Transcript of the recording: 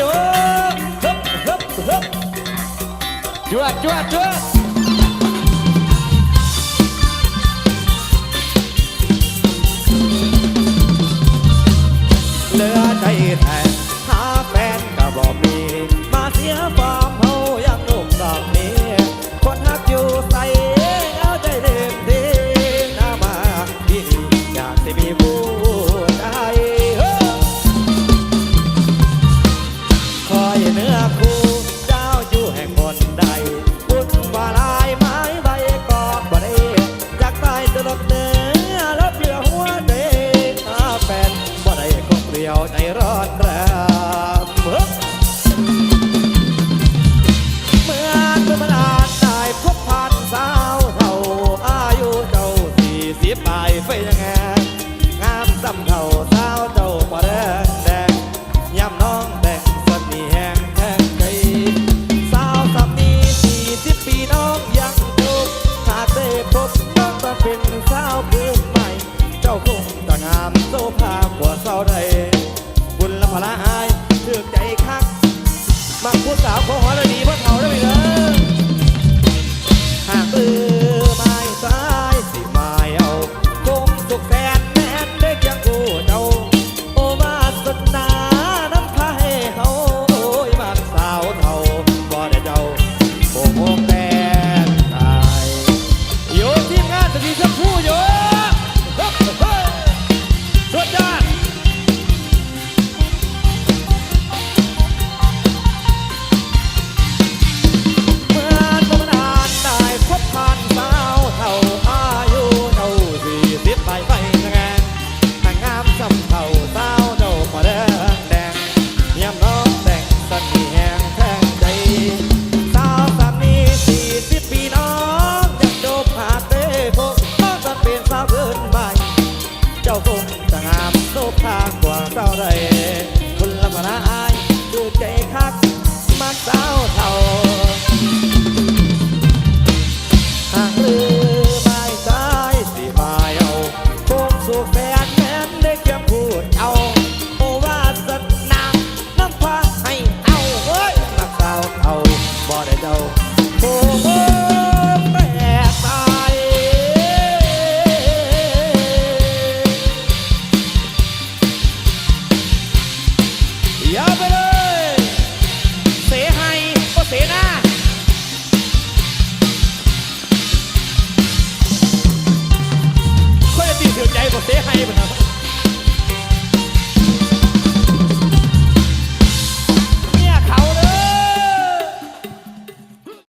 maju. Hup, hup, hup. Cuat, cuat. ยวใจร้อนรามเมื่อเมื่อมันาจได้พบผ่านสาวเท่าอายุเจ้าสี่สิบปลายไฟยังแงงามซ้ำเท่าสาวเจ้าปอดงแดงยามน้องแดงสนีแหงแทงใจสาวสามนี้สี่สิบปีน้องยังจุกขาดได้พบน้องตอเป็นสาวเคืนใหม่ เจ้าคงจะงามโซภาหัว่าสาวใด พละอายเลือกใจคักมาพูดสาวขอหอระดีเพา จ้าคงจะงามโลภากว่าเจ้าใดคนลักษณะอายดูใจข้า 谁还不？